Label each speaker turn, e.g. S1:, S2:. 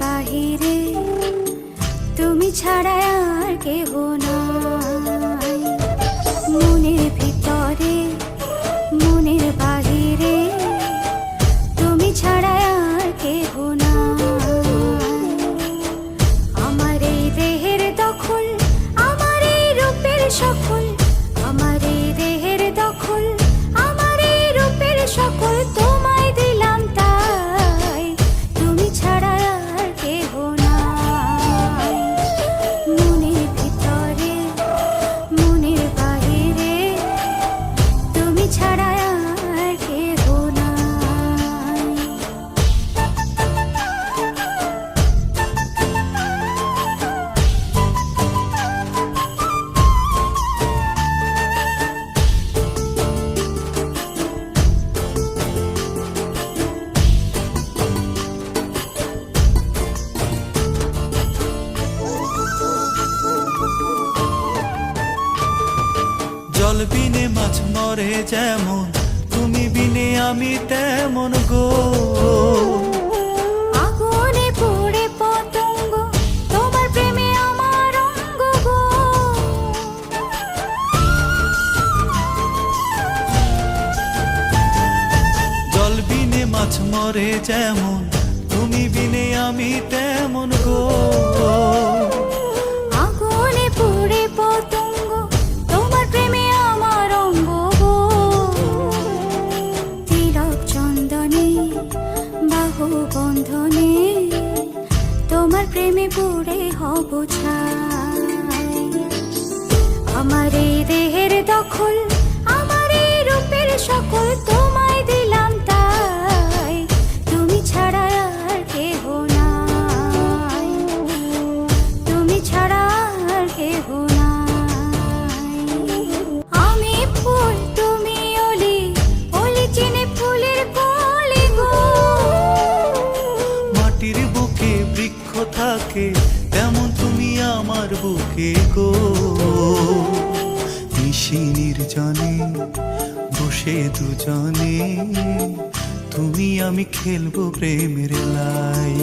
S1: বাহিরে। তুমি ছাড়া আর কেহ নাই। মনের ভিতরে, মনের বাহিরে। তুমি ছাড়া আর কেহ নাই। আমার এই দেহের দখল, আমার এই রূপের সকল
S2: জল বিনে মাছ মরে যেমন তুমি বিনে আমি তেমন গো।
S1: আগুনে পড়ে পতঙ্গ তোমার প্রেমে আমার অঙ্গ গো।
S2: জল বিনে মাছ মরে যেমন তুমি বিনে আমি তেমন গো।
S1: বন্ধনে তোমার প্রেমে পড়ে হব ছাই। আমার এই দেহের দখল
S2: তেমন তুমি আমার বুকে গো। নিশি নির্জনে বসে দুজনে তুমি আমি খেলব প্রেমের লাই।